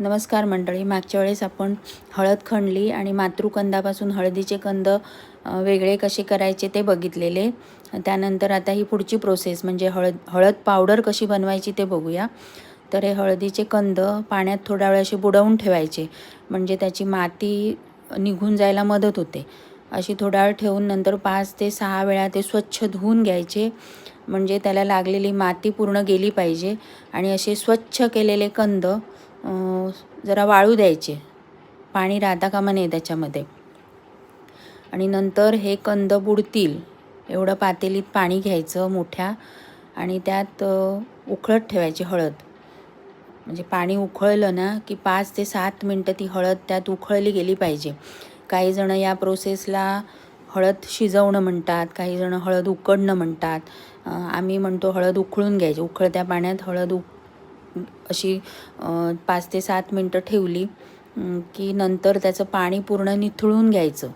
नमस्कार मंडळी. मागच्या वेळेस आपण हळद खणली आणि मातृकंदापासून हळदीचे कंद वेगळे कसे करायचे ते बघितलेले. त्यानंतर आता ही पुढची प्रोसेस म्हणजे हळद हळद पावडर कशी बनवायची ते बघूया. तर हे हळदीचे कंद पाण्यात थोडा वेळ असे बुडवून ठेवायचे. म्हणजे त्याची माती निघून जायला मदत होते. अशी थोडा वेळ ठेवून नंतर पाच ते सहा वेळा ते स्वच्छ धुवून घ्यायचे. म्हणजे त्याला लागलेली माती पूर्ण गेली पाहिजे. आणि असे स्वच्छ केलेले कंद जरा वाळू द्यायचे. पाणी राहता कामा नये त्याच्यामध्ये. आणि नंतर हे कंद बुडतील. एवढं पातेलीत पाणी घ्यायचं मोठ्या आणि त्यात उखळत उकळत ठेवायची हळद. म्हणजे पाणी उकळलं ना की पाच ते सात मिनटं ती हळद त्यात उकळली गेली पाहिजे. काही जणं या प्रोसेसला हळद शिजवणं म्हणतात काही जणं हळद उकडणं म्हणतात. आम्ही म्हणतो हळद उकळून घ्यायची. उखळत्या पाण्यात हळद उक अशी पाच ते सात मिनटं ठेवली की नंतर त्याचं पाणी पूर्ण निथळून घ्यायचं.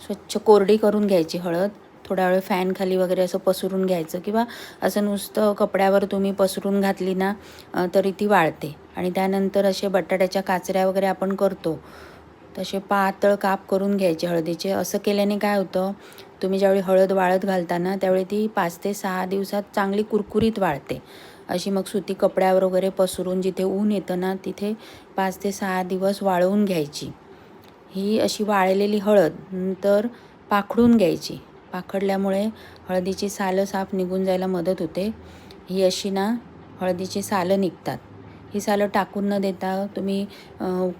स्वच्छ कोरडी करून घ्यायची हळद थोडा वेळ फॅन खाली वगैरे असं पसरून घ्यायचं किंवा असं नुसतं कपड्यावर तुम्ही पसरून घातली ना तरी ती वाळते. आणि त्यानंतर असे बटाट्याच्या काचऱ्या वगैरे आपण करतो तसे पातळ काप करून घ्यायचे हळदीचे. असं केल्याने काय होतं तुम्ही ज्यावेळी हळद वाळत घालता ना त्यावेळी ती पाच ते सहा दिवसात चांगली कुरकुरीत वाळते. अशी मग सुती कपड्यावर वगैरे पसरून जिथे ऊन येतं ना तिथे पाच ते सहा दिवस वाळवून घ्यायची. ही अशी वाळलेली हळद नंतर पाखडून घ्यायची. पाखडल्यामुळे हळदीची सालं साफ निघून जायला मदत होते. ही अशी ना हळदीची सालं निघतात. ही सालं टाकून न देता तुम्ही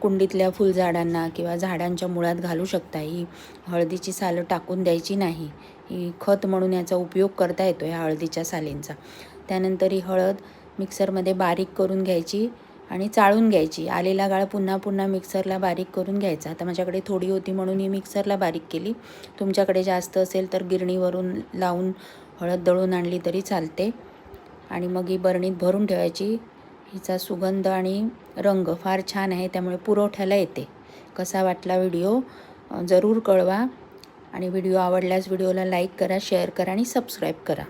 कुंडीतल्या फुलझाडांना किंवा झाडांच्या मुळात घालू शकता. ही हळदीची सालं टाकून द्यायची नाही. ही खत म्हणून याचा उपयोग करता येतो ह्या हळदीच्या सालींचा. त्यानंतर ही हळद मिक्सरमध्ये बारीक करून घ्यायची आणि चाळून घ्यायची. आलेला गाळ पुन्हा पुन्हा मिक्सरला बारीक करून घ्यायचा. आता माझ्याकडे थोडी होती म्हणून ही मिक्सरला बारीक केली. तुमच्याकडे जास्त असेल तर गिरणीवरून लावून हळद दळून आणली तरी चालते. आणि मग ही बरणीत भरून ठेवायची. हिचा सुगंध आणि रंग फार छान आहे त्यामुळे पुरवठ्याला येते. कसा वाटला व्हिडिओ? जरूर कळवा. आणि व्हिडिओ आवडल्यास व्हिडिओला लाईक करा शेअर करा आणि सबस्क्राईब करा.